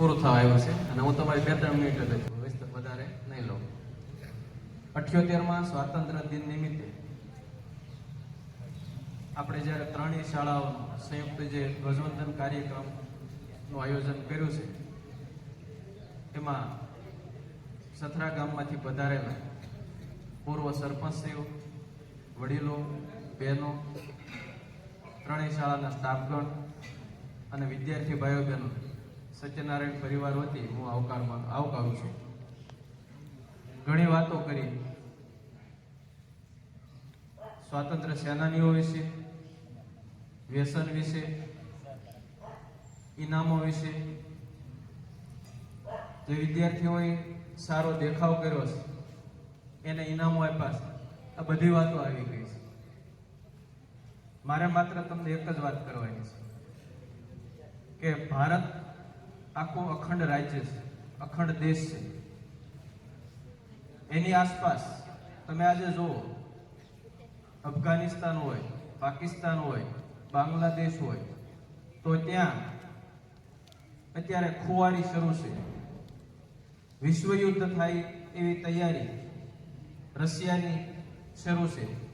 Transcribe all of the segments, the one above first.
પૂરું થવા આવ્યું છે અને હું તમારી બે ત્રણ મિનિટ જ છું વધારે નહીં લઉં અઠ્યોતેરમાં સ્વાતંત્ર્ય દિન નિમિત્તે આપણે જ્યારે ત્રણેય શાળાઓ સંયુક્ત જે ધ્વજવંદન કાર્યક્રમનું આયોજન કર્યું છે, એમાં સથરા ગામમાંથી પધારેલા પૂર્વ સરપંચશ્રીઓ, વડીલો, બહેનો, ત્રણેય શાળાના સ્ટાફગણ અને વિદ્યાર્થી ભાઈઓ બહેનો સત્યનારાયણ પરિવાર વતી હું આવકારમાં આવકારું છું. ઘણી વાતો કરી. સ્વાતંત્ર્ય સેનાનીઓ વિશે, વ્યસન વિશે, ઇનામો વિશે, જે વિદ્યાર્થીઓએ સારો દેખાવ કર્યો છે, એને ઇનામો આપ્યા છે. આ બધી વાતો આવી ગઈ છે. મારે માત્ર તમને એક જ વાત કરવાની છે કે ભારત આખું અખંડ રાજ્ય છે, અખંડ દેશ છે. એની આસપાસ તમે આજે જુઓ, અફઘાનિસ્તાન હોય, પાકિસ્તાન હોય, બાંગ્લાદેશ હોય, તો ત્યાં અત્યારે ખુવારી શરૂ છે. વિશ્વયુદ્ધ થાય એવી તૈયારી રશિયાની શરૂ છે.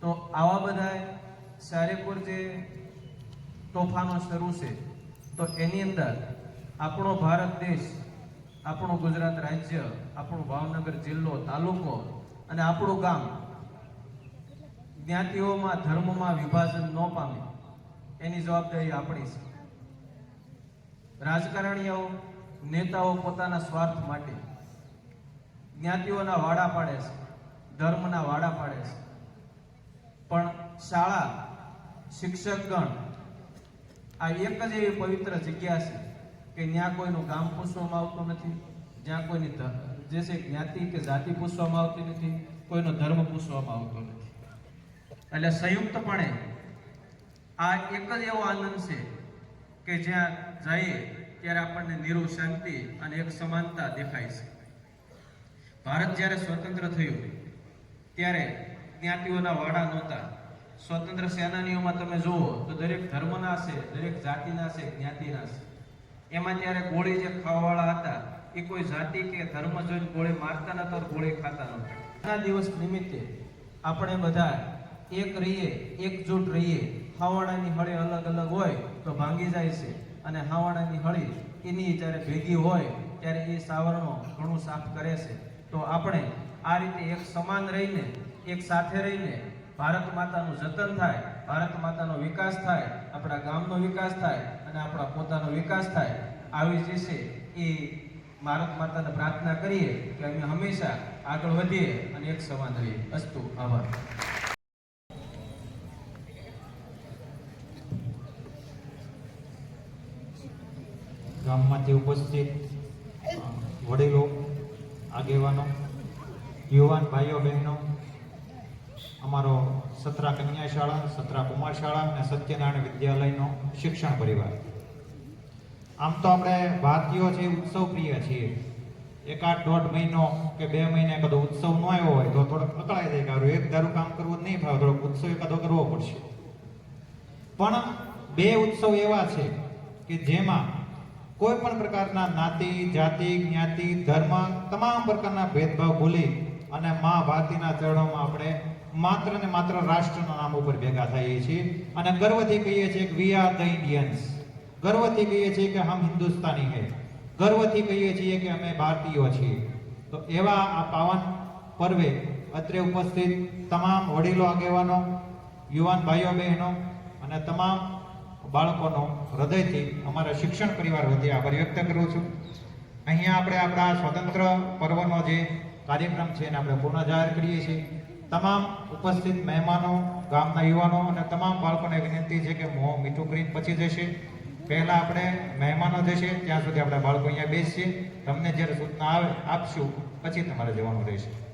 તો આવા બધા સારેપુર જે તોફાનો શરૂ છે, તો એની અંદર આપણો ભારત દેશ, આપણું ગુજરાત રાજ્ય, આપણું ભાવનગર જિલ્લો, તાલુકો અને આપણું ગામ જ્ઞાતિઓમાં, ધર્મમાં વિભાજન ન પામે, એની જવાબદારી આપણી છે. રાજકારણીઓ, નેતાઓ પોતાના સ્વાર્થ માટે જ્ઞાતિઓના વાડા પાડે છે, ધર્મના વાડા પાડે છે. પણ શાળા, શિક્ષકગણ આ એક જ એવી પવિત્ર જગ્યા છે કે ત્યાં કોઈનું ગામ પૂછવામાં આવતું નથી, જ્યાં કોઈની જે છે જ્ઞાતિ કે જાતિ પૂછવામાં આવતી નથી, કોઈનો ધર્મ પૂછવામાં આવતો નથી. એટલે સંયુક્તપણે આ એક જ એવો આનંદ છે કે જ્યાં જઈએ ત્યારે આપણને નિરવ શાંતિ અને એક સમાનતા દેખાય છે. ભારત જ્યારે સ્વતંત્ર થયું, ત્યારે જ્ઞાતિઓના વાડા નહોતા. સ્વતંત્ર સેનાનીઓમાં તમે જુઓ તો દરેક ધર્મના છે, દરેક જાતિના છે, જ્ઞાતિના છે. એમાં ત્યારે ગોળી જે ખાવાવાળા હતા, એ કોઈ જાતિ કે ધર્મ જોઈને ગોળી મારતા નતા ગોળી ખાતા નતા આ દિવસ નિમિત્તે આપણે બધા એક રહીએ, એકજૂટ રહીએ. હાવાણાની હળી અલગ અલગ હોય તો ભાંગી જાય છે. અને હાવાણાની હળી એની જ્યારે ભેગી હોય, ત્યારે એ સાવરણો ઘણું સાફ કરે છે. તો આપણે આ રીતે એક સમાન રહીને, એક સાથે રહીને ભારત માતાનું જતન થાય, ભારત માતાનો વિકાસ થાય, આપણા ગામનો વિકાસ થાય અને આપણા પોતાનો વિકાસ થાય આવી જે છે એ ભારત માતાને પ્રાર્થના કરીએ કે અમે હંમેશા આગળ વધીએ અને એક સમાન રહીએ. અસ્તુ આભાર. ગામમાંથી ઉપસ્થિત વડીલો આગેવાનો યુવાન ભાઈઓ બહેનો અમારો સત્રા કન્યા શાળા, સત્રા કુમાર શાળા અને સત્યનારાયણ વિદ્યાલયનો શિક્ષણ પરિવાર. આમ તો આપણે ભારતીયો છે ઉત્સવ પ્રિય છીએ એકાદ દોઢ મહિનો કે બે મહિને કદો ઉત્સવ ન આવ્યો હોય તો થોડોક અકળાઈ જાય કે એક ધારું કામ કરવું નહીં ફાવે થોડોક ઉત્સવ એકાદો કરવો પડશે. પણ બે ઉત્સવ એવા છે કે જેમાં કોઈ પણ પ્રકારના નાતિ, જાતિ, જ્ઞાતિ, ધર્મ તમામ પ્રકારના ભેદભાવ ભૂલી અને મા ભારતીના ચરણોમાં આપણે માત્ર ને માત્ર રાષ્ટ્રના નામ ઉપર ભેગા થઈએ છીએ. અને ગર્વથી કહીએ છીએ કે વી આર ધ ઇન્ડિયન્સ ગર્વથી કહીએ છીએ કે હમ હિન્દુસ્તાની હૈ. ગર્વથી કહીએ છીએ કે અમે ભારતીયો છીએ. તો એવા આ પાવન પર્વે અત્રે ઉપસ્થિત તમામ વડીલો આગેવાનો, યુવાન ભાઈઓ બહેનો અને તમામ બાળકોનો હૃદયથી અમારા શિક્ષણ પરિવાર વતી આભાર વ્યક્ત કરું છું. અહીંયા આપણે આપણા સ્વતંત્ર પર્વનો જે કાર્યક્રમ છે એને આપણે પૂર્ણ જાહેર કરીએ છીએ. તમામ ઉપસ્થિત મહેમાનો, ગામના યુવાનો અને તમામ બાળકોને વિનંતી છે કે મોં મીઠું કરીને પછી જશે. પહેલાં આપણે મહેમાનો જશે, ત્યાં સુધી આપણા બાળકો અહીંયા બેસીએ તમને જ્યારે સૂચના આવે, આપશું, પછી તમારે જવાનું રહેશે.